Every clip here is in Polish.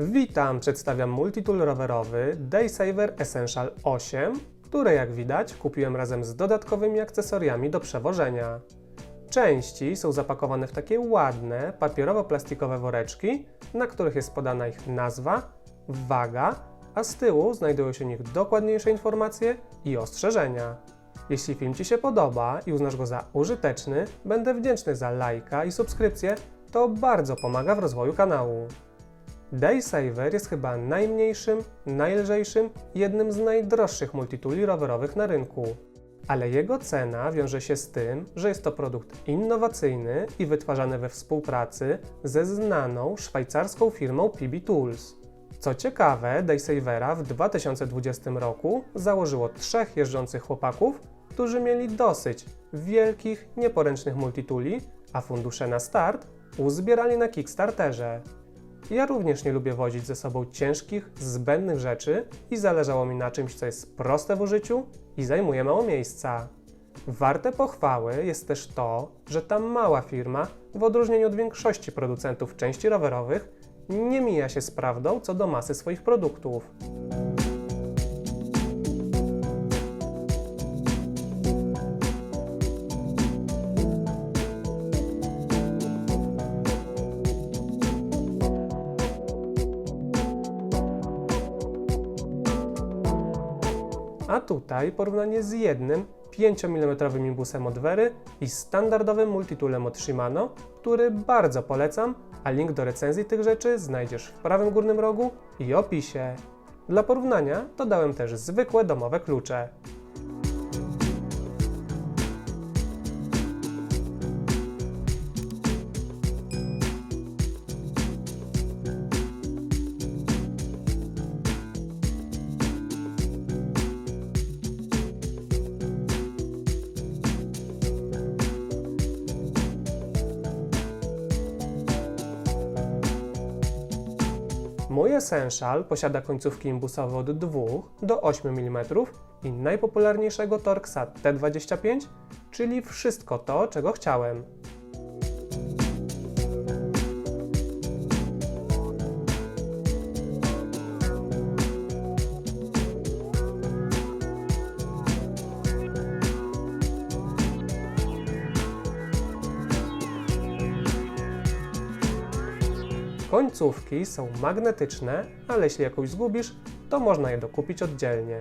Witam, przedstawiam multitool rowerowy Daysaver Essential 8, które jak widać kupiłem razem z dodatkowymi akcesoriami do przewożenia. Części są zapakowane w takie ładne, papierowo-plastikowe woreczki, na których jest podana ich nazwa, waga, a z tyłu znajdują się w nich dokładniejsze informacje i ostrzeżenia. Jeśli film Ci się podoba i uznasz go za użyteczny, będę wdzięczny za lajka i subskrypcję, to bardzo pomaga w rozwoju kanału. Daysaver jest chyba najmniejszym, najlżejszym i jednym z najdroższych multitooli rowerowych na rynku. Ale jego cena wiąże się z tym, że jest to produkt innowacyjny i wytwarzany we współpracy ze znaną szwajcarską firmą PB Tools. Co ciekawe, Daysavera w 2020 roku założyło trzech jeżdżących chłopaków, którzy mieli dosyć wielkich, nieporęcznych multitooli, a fundusze na start uzbierali na Kickstarterze. Ja również nie lubię wozić ze sobą ciężkich, zbędnych rzeczy i zależało mi na czymś, co jest proste w użyciu i zajmuje mało miejsca. Warte pochwały jest też to, że ta mała firma, w odróżnieniu od większości producentów części rowerowych, nie mija się z prawdą co do masy swoich produktów. A tutaj porównanie z jednym 5 mm imbusem od Wery i standardowym multitoolem od Shimano, który bardzo polecam, a link do recenzji tych rzeczy znajdziesz w prawym górnym rogu i opisie. Dla porównania dodałem też zwykłe domowe klucze. Mój Essential posiada końcówki imbusowe od 2 do 8 mm i najpopularniejszego Torxa T25, czyli wszystko to, czego chciałem. Końcówki są magnetyczne, ale jeśli jakąś zgubisz, to można je dokupić oddzielnie.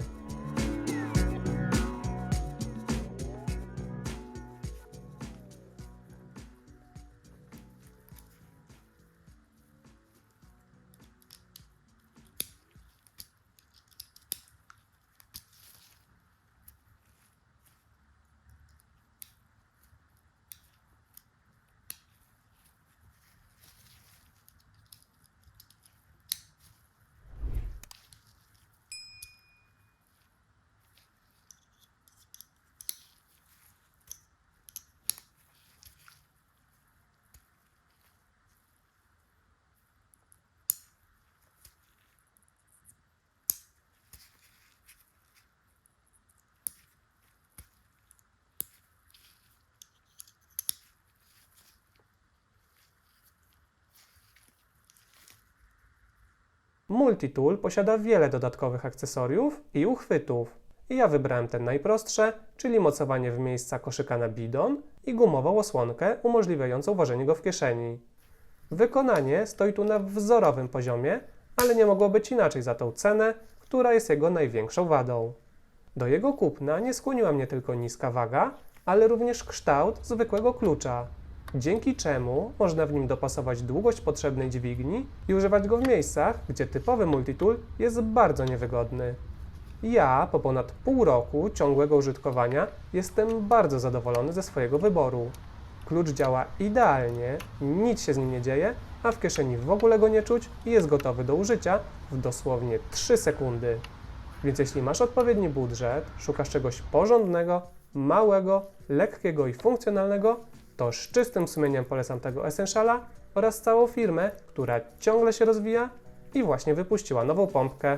Multitool posiada wiele dodatkowych akcesoriów i uchwytów. I ja wybrałem te najprostsze, czyli mocowanie w miejsca koszyka na bidon i gumową osłonkę umożliwiającą wożenie go w kieszeni. Wykonanie stoi tu na wzorowym poziomie, ale nie mogło być inaczej za tą cenę, która jest jego największą wadą. Do jego kupna nie skłoniła mnie tylko niska waga, ale również kształt zwykłego klucza, dzięki czemu można w nim dopasować długość potrzebnej dźwigni i używać go w miejscach, gdzie typowy multitool jest bardzo niewygodny. Ja po ponad pół roku ciągłego użytkowania jestem bardzo zadowolony ze swojego wyboru. Klucz działa idealnie, nic się z nim nie dzieje, a w kieszeni w ogóle go nie czuć i jest gotowy do użycia w dosłownie 3 sekundy. Więc jeśli masz odpowiedni budżet, szukasz czegoś porządnego, małego, lekkiego i funkcjonalnego, to z czystym sumieniem polecam tego Essentiala oraz całą firmę, która ciągle się rozwija i właśnie wypuściła nową pompkę.